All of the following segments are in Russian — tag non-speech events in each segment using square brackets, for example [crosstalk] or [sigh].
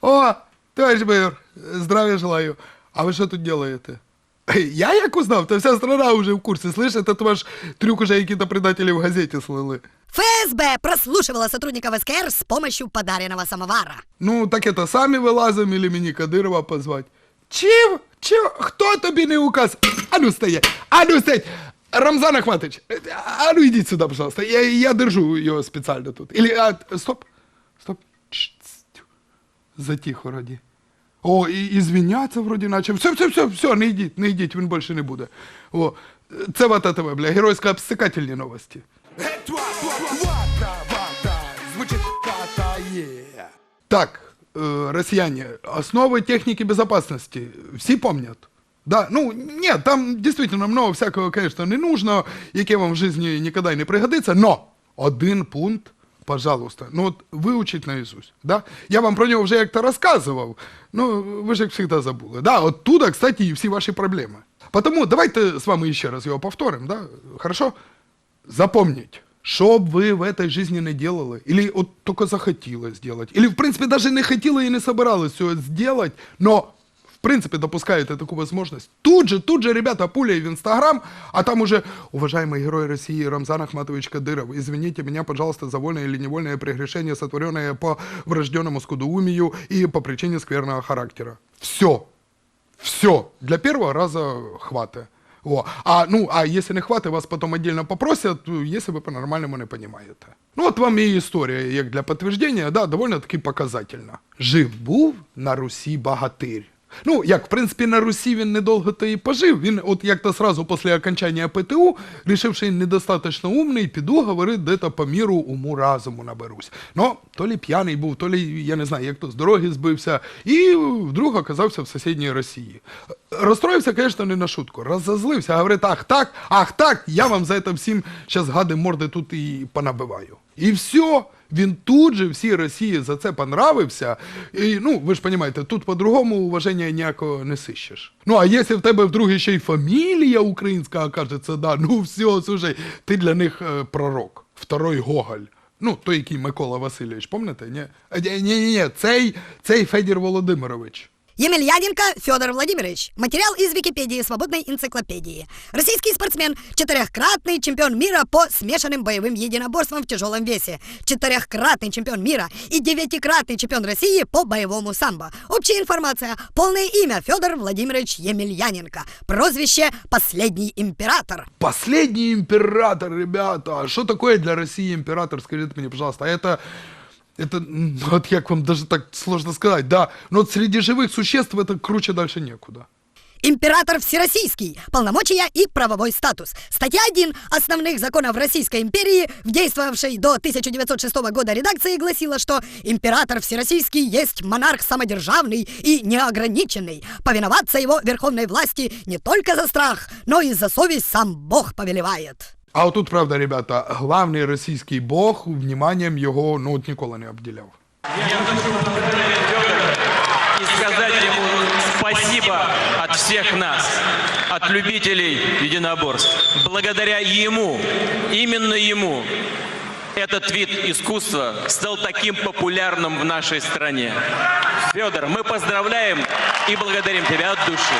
О, товарищ майор, здравия желаю. А вы что тут делаете? Я як узнав, та вся страна уже в курсе. Слышь, этот ваш трюк уже какие-то предатели в газете слыли. ФСБ прослушивала сотрудников СКР с помощью подаренного самовара. Ну, так это сами вилазимо или мені Кадирова позвать? Чим? Чим? Хто тобі не указ? А ну стоять! А ну стоять! Рамзан Ахматович, а ну идите сюда, пожалуйста. Я, я держу ее специально тут. Или, а, стоп, стоп. Затихо раді. О, і, і звіняться вроді. Все, все, все, все, не йдіть, не йдіть, він більше не буде. О, це вот это, бля, геройсько обстикательні новості. Так, э, россияне, основы техники безопасности все помнят? Да, ну, нет, там действительно много всякого, конечно, не нужно, яке вам в жизни никогда не пригодится, но один пункт, пожалуйста, ну вот выучить наизусть, да? Я вам про нього вже як-то розказував, ну, ви ж як завжди забули, да? Оттуда, кстати, і всі ваші проблеми. Потому давайте з вами ще раз його повторимо, да? Хорошо? Запомнить, что бы вы в этой жизни не делали, или вот только захотелось сделать, или в принципе даже не хотела и не собиралась все сделать, но в принципе допускаете такую возможность. Тут же, тут же, ребята, пуля в Инстаграм, а там уже, уважаемый герой России Рамзан Ахматович Кадыров, извините меня, пожалуйста, за вольное или невольное прегрешение, сотворенное по врожденному скудоумию и по причине скверного характера. Все. Все. Для первого раза хватит. О, а, ну, а если не хватит, вас потом отдельно попросят, если вы по-нормальному не понимаете. Ну, от вам і історія, як для підтвердження, да, довольно таки показательна. Жив був на Русі багатир. Ну, як, в принципі, на Русі він недовго то і пожив. Він, от як-то сразу після окончання ПТУ, рішив, що недостаточно умний, піду, говорить, де-то по міру уму разуму наберусь. Ну, то лі п'яний був, то лі, я не знаю, як то з дороги збився, і вдруг оказався в сусідній Росії. Розстроївся, звісно, не на шутку. Розозлився, говорить, ах так, ах так, я вам за це всім зараз гади морди тут і понабиваю. І все. Він тут же всій Росії за це понравився. І, ну, ви ж розумієте, тут по-другому уваження ніякого не сищеш. Ну, а якщо в тебе вдруге ще й фамілія українська окажеться, да, ну все, слушай, ти для них е, пророк. Второй Гоголь. Ну, той, який Микола Васильович, пам'ятаєте? Ні? Ні, ні, ні, цей, цей Федір Володимирович. Емельяненко Федор Владимирович. Материал из Википедии свободной энциклопедии. Российский спортсмен, четырехкратный чемпион мира по смешанным боевым единоборствам в тяжелом весе, четырехкратный чемпион мира и девятикратный чемпион России по боевому самбо. Общая информация. Полное имя Федор Владимирович Емельяненко. Прозвище «Последний император». Последний император, ребята. А что такое для России император, скажите мне, пожалуйста. А это, это, [laughs] вот як вам даже так сложно сказать, да. Но вот среди живых существ это круче дальше некуда. Император Всероссийский. Полномочия и правовой статус. Статья 1 основных законов Российской империи, в действовавшей до 1906 года редакции, гласила, что император Всероссийский есть монарх самодержавный и неограниченный. Повиноваться его верховной власти не только за страх, но и за совесть сам Бог повелевает. А тут, правда, ребята, главный российский бог вниманием его, ну, от ніколи не обділяв. и сказать ему спасибо от всех нас, от любителей единоборств. Благодаря ему, именно ему, этот вид искусства стал таким популярным в нашей стране. Федор, мы поздравляем и благодарим тебя от души.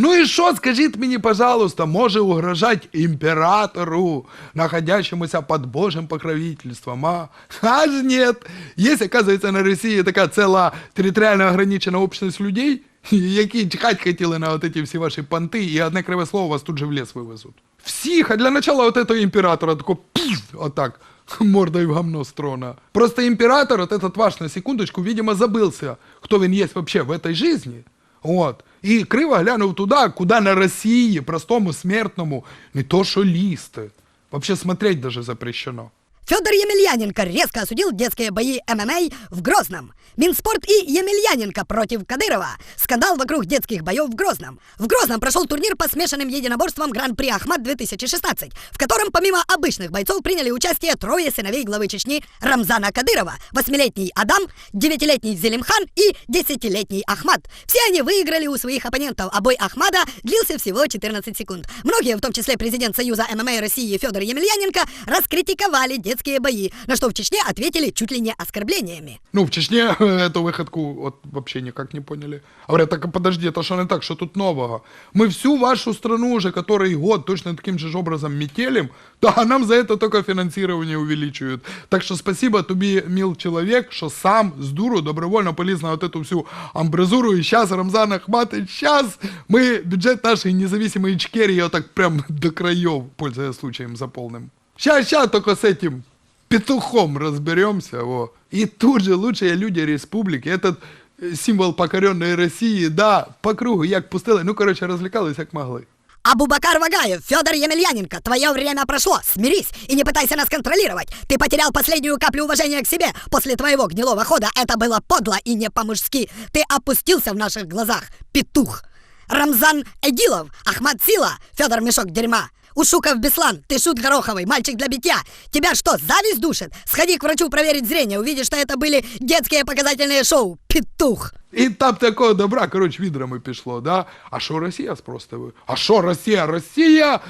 Ну і що, скажіть мені, пожалуйста, може угрожать імператору, находящемуся під Божим покровительством, а? Аж нет. Есть, оказывается, на Росії така ціла територіально ограничена общность людей, [laughs] які чекать хотіли на от эти всі ваші понти, і одне криве слово вас тут же в лес вивезуть. Всіх, а для начала вот этого императора тако пф, отак, [laughs] мордой в гамно с трона. Просто император, вот этот ваш, на секундочку, видимо, забылся, кто он есть вообще в этой жизни. От. І криво глянув туди, куди на Росії, простому смертному, не то що лізти. Вообще смотреть даже запрещено. Федор Емельяненко резко осудил детские бои ММА в Грозном. Минспорт и Емельяненко против Кадырова. Скандал вокруг детских боев в Грозном. В Грозном прошел турнир по смешанным единоборствам Гран-при Ахмат-2016, в котором помимо обычных бойцов приняли участие трое сыновей главы Чечни Рамзана Кадырова, восьмилетний Адам, девятилетний Зелимхан и десятилетний Ахмат. Все они выиграли у своих оппонентов, а бой Ахмада длился всего 14 секунд. Многие, в том числе президент Союза ММА России Федор Емельяненко, раскритиковали детские бои, на что в Чечне ответили чуть ли не оскорблениями. Ну, в Чечне эту выходку вот вообще никак не поняли. Говорят, так подожди, это что не так, что тут нового? Мы всю вашу страну уже который год точно таким же образом метелим, да, а нам за это только финансирование увеличивают. Так что спасибо тебе, мил человек, что сам с дуру добровольно полез на вот эту всю амбразуру, и сейчас Рамзан Ахматович, сейчас мы бюджет нашей независимой Ичкерии вот так прям до краев, пользуясь случаем, заполним. Сейчас, сейчас только с этим петухом разберемся, во. И тут же лучшие люди республики, этот э, символ покоренной России, да, по кругу, як пустили, ну, короче, развлекались, як могли. Абубакар Вагаев, Федор Емельяненко, твое время прошло, смирись и не пытайся нас контролировать. Ты потерял последнюю каплю уважения к себе после твоего гнилого хода. Это было подло и не по-мужски. Ты опустился в наших глазах, петух. Рамзан Эдилов, Ахмад Сила, Федор Мешок Дерьма. Ушуков Беслан, ты шут гороховый, мальчик для битья. Тебя что, зависть душит? Сходи к врачу проверить зрение, увидишь, что это были детские показательные шоу. Петух. І там такого добра, коротше, відрами пішло, да? А що Росія спростили? А що Росія? Росія!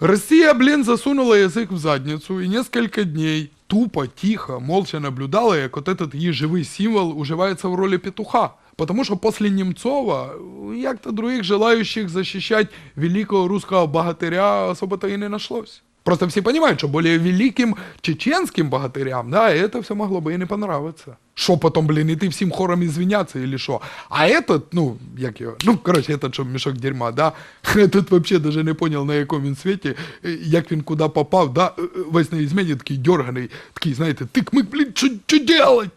Россия, блин, засунула язык в задницу и несколько дней тупо, тихо, молча наблюдала, как вот этот ежевый символ уживается в роли петуха. Потому что после Немцова як-то других желающих защищать великого русского богатыря особо-то и не нашлось. Просто все понимают, что более великим чеченским богатырям, да, это все могло бы и не понравиться. Что потом, блин, и ты всем хором извиняться или что? А этот, ну, як его, ну, короче, этот, что мешок дерьма, да, этот [laughs] вообще даже не понял, на якому він світі, е, як він куди попав, да, е, е, весь на измене такий дерганий, такий, знаєте, тик-мик, блин, что делать?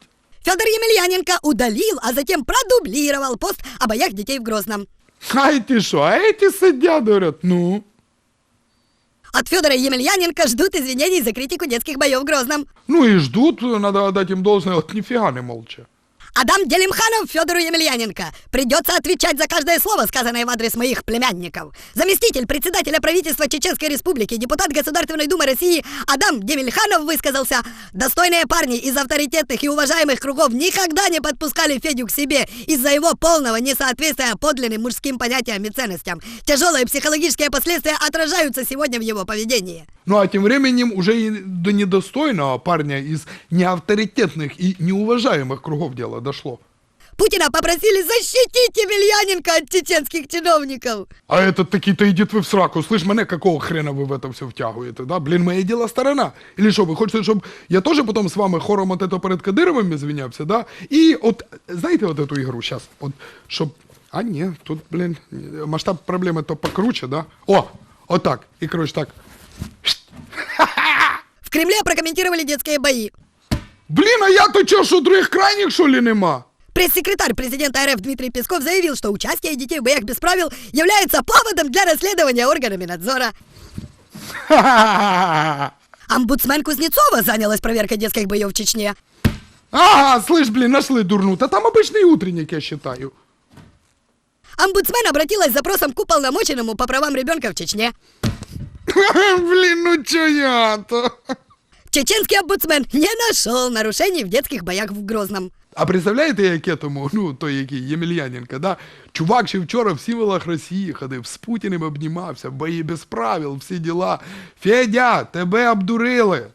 Федор Емельяненко удалил, а затем продублировал пост о боях детей в Грозном. А эти что, а эти сидят, говорят, ну, От Федора Емельяненко ждут извинений за критику детских боев в Грозном. ну и ждут, надо отдать им должное, вот нифига не молча. Адам Делимханов Федору Емельяненко. Придется отвечать за каждое слово, сказанное в адрес моих племянников. Заместитель председателя правительства Чеченской Республики, депутат Государственной Думы России Адам Демельханов высказался. Достойные парни из авторитетных и уважаемых кругов никогда не подпускали Федю к себе из-за его полного несоответствия подлинным мужским понятиям и ценностям. Тяжелые психологические последствия отражаются сегодня в его поведении. Ну а тем временем уже и до недостойного парня из неавторитетных и неуважаемых кругов дела дошло. Путина попросили защитить Емельяненко от чеченских чиновников. А этот такие-то идет вы в сраку. Слышь, мене какого хрена вы в это все втягиваете, да? Блин, моє діло сторона. Или що, ви хочете, щоб я теж потім з вами хором от это перед Кадировым извинявся, да? І от, знаєте от эту ігру сейчас? От, щоб... А ні, тут, блин, масштаб проблеми то покруче, да? О, отак. І, коротше, так. В Кремле прокомментировали детские бои. Блін, а я то чо, що других крайніх, що ли, нема? Пресс-секретарь президента РФ Дмитрий Песков заявил, что участие детей в боях без правил является поводом для расследования органами надзора. [laughs] Омбудсмен Кузнецова занялась проверкой детских боев в Чечне. Ага, слышь, блин, нашли дурну. Та там обычный утренник, я считаю. Омбудсмен обратилась с запросом к уполномоченному по правам ребенка в Чечне. [laughs] Блин, ну чё я-то? Чеченский омбудсмен не нашел нарушений в детских боях в Грозном. А представляєте, як этому, ну, той, який Ємельяненко, да? Чувак ще вчора в символах Росії ходив, з Путіним обнімався, бої без правил, всі діла. Федя, тебе обдурили.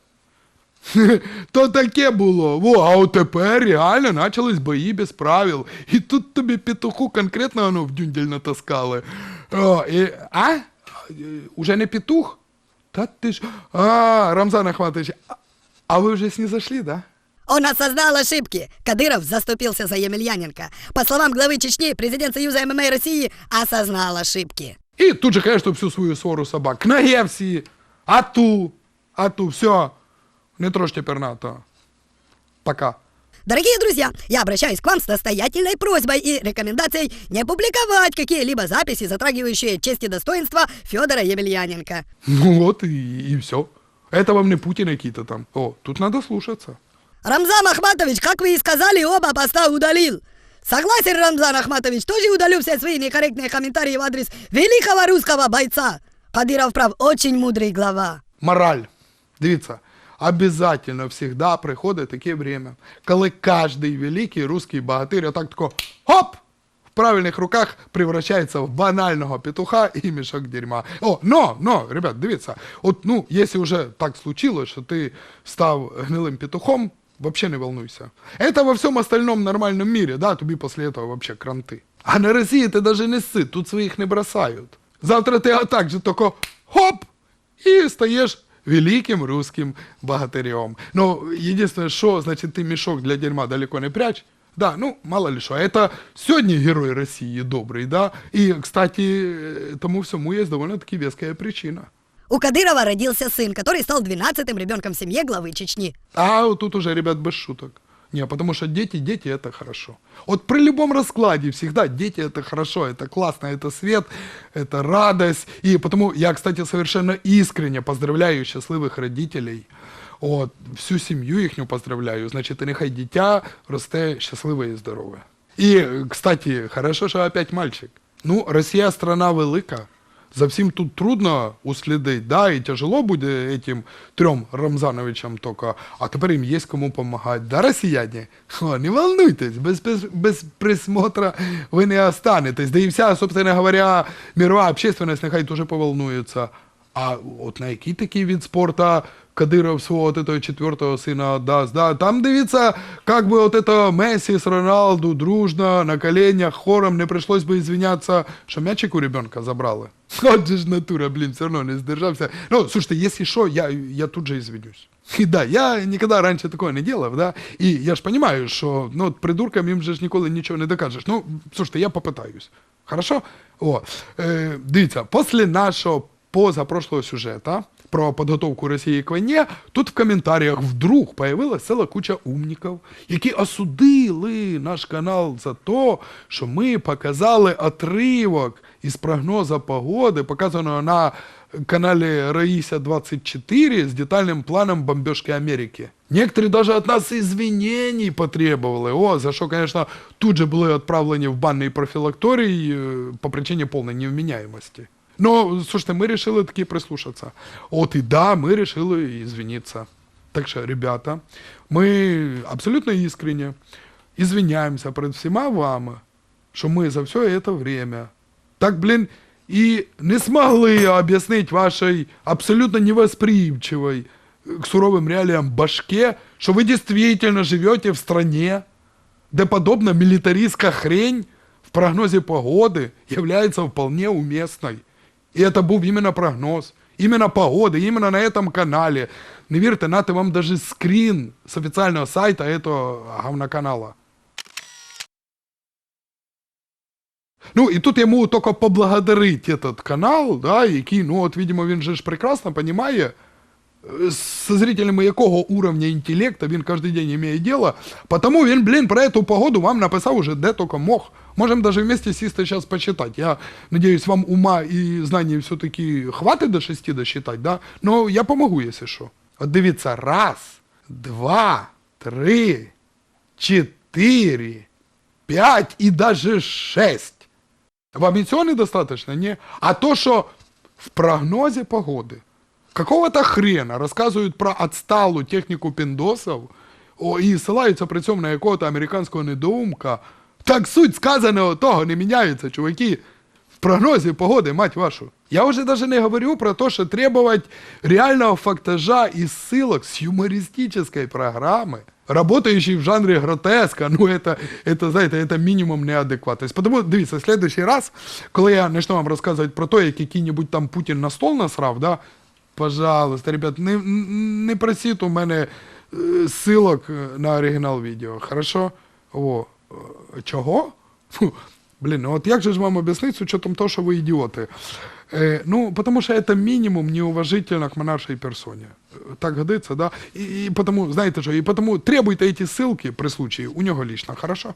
[laughs] То таке було. Во, а от тепер реально почались бої без правил. І тут тобі петуху конкретно ну, в дюндель натаскали. О, і, а? Уже не петух? Та ти ж. А, Рамзан Ахматович, а, а ви вже снизошли, да? Он осознал ошибки. Кадыров заступился за Емельяненко. По словам главы Чечни, президент Союза ММА России осознал ошибки. І тут же, конечно, всю свою свору собак. К ноге всі, а ту, а ту, все. Не трожьте пернато. Пока. Дорогие друзья, я обращаюсь к вам с настоятельной просьбой и рекомендацией не публиковать какие-либо записи, затрагивающие честь и достоинство Федора Емельяненко. Ну вот и, и все. Это вам не Путин какие-то там. О, тут надо слушаться. Рамзан Ахматович, как вы и сказали, оба поста удалил. Согласен, Рамзан Ахматович, тоже удалю все свои некорректные комментарии в адрес великого русского бойца. Кадыров прав, очень мудрый глава. Мораль. Дивіться, обязательно всегда приходить таке время, коли кожний великий русский богатырь отак тако хоп! В правильних руках превращается в банального петуха і мішок дерьма. О, но, но, ребят, дивіться, от, ну, если уже так случилось, що ти став гнилим петухом, вообще не волнуйся. Это во всем остальном нормальном мире, да, тобі после этого вообще кранти. А на Росії ти даже не сыт, тут своїх не бросають. Завтра ти отак же тако хоп! і стаєш великим русским богатырем. Ну, единственное, что, значит, ты мешок для дерьма далеко не прячь. Да, ну, мало ли что. Это сегодня герой России добрый, да. И, кстати, тому всему есть довольно-таки веская причина. У Кадырова родился сын, который стал 12-м ребенком в семье главы Чечни. А вот тут уже, ребят, без шуток. Не, потому что дети, дети это хорошо. Вот при любом раскладе всегда дети это хорошо, это классно, это свет, это радость. И потому я, кстати, совершенно искренне поздравляю счастливых родителей. От, всю сім'ю їхню поздравляю. Значить, і нехай дитя росте щасливе і здорове. І, кстати, хорошо, що опять мальчик. Ну, Росія страна велика. За всім тут трудно услідити. да, і тяжело буде этим трьом Рамзановичам только, а тепер їм є кому допомагати. Да, росіяне? О, не волнуйтесь, без, без, без присмотра ви не останетесь. Да і вся, собственно говоря, мирова общественность нехай тоже поволнується. А от на який такий від спорта Кадиров свого от этого четвертого сына отдаст, да, там дивіться, как бы вот это Месси с Роналду дружно на коленях хором не пришлось бы извиняться, що мячик у ребенка забрали. [laughs] От же ж натура, блин, все равно не сдержався. Ну, слушайте, если что, я, я тут же извинюсь. И да, я никогда раньше такое не делал, да, и я ж понимаю, что, ну, от придуркам им же ж ніколи нічого не докажеш. Ну, слушайте, я попытаюсь. Хорошо? О, е, дивіться, після нашого позапрошлого сюжета про подготовку Росії к війні, тут в коментарях вдруг появилась ціла куча умників, які осудили наш канал за то, що ми показали отривок із прогнозу погоди, показаного на канале Раиса 24 с детальным планом бомбежки Америки. Некоторые даже от нас извинений потребовали. О, за что, конечно, тут же были отправлены в банный профилакторий э, по причине полной невменяемости. Но, слушайте, мы решили таки прислушаться. Вот и да, мы решили извиниться. Так что, ребята, мы абсолютно искренне извиняемся перед всіма вами, що ми за все это время так, блин, и не смогли объяснить вашей абсолютно невосприимчивой к суровым реалиям башке, что вы действительно живете в стране, где подобная милитаристская хрень в прогнозе погоды является вполне уместной. И это был именно прогноз, именно погоды, именно на этом канале. Не верьте, нате вам даже скрин с официального сайта этого говноканала. Ну, і тут йому тільки поблагодарить этот канал, да, який, ну, от, видимо, він же ж прекрасно понимає, э, со зрителями якого уровня інтелекту він кожен день має діло, потому він, блін, про эту погоду вам написав уже де тільки мог. Можем даже вместе сісти сейчас почитать. Я надеюсь, вам ума і знаний все-таки хватить до шести досчитать, да? Но я помогу, якщо що. От дивіться, раз, два, три, чотири, пять и даже шесть. Вам и цього недостаточно? Не? А то, что в прогнозе погоды какого-то хрена рассказывают про отсталую технику пиндосов о, и ссылаются при цьому на якого-то американського недоумка, так суть сказаного того не міняється, чуваки. В прогнозе погоды, мать вашу. Я уже даже не говорю про то, что требовать реального фактажа и ссылок с юмористической программы, работающей в жанре гротеска, ну это, это, знаете, это минимум неадекватность. Потому, дивіться, в следующий раз, коли я почну вам розказувати про те, як який-небудь там Путін на стол насрав, да, пожалуйста, ребят, не, не просіть у мене е, ссылок на оригінал відео, хорошо? О, е, чого? Фу, Блин, ну вот як же ж вам объяснить с учетом того, что вы идиоты? Э, ну, потому что это минимум неуважительно к нашей персоне. Э, Так годится, да? И, и потому, знаете что, и потому требуйте эти ссылки при случае у него лично, хорошо?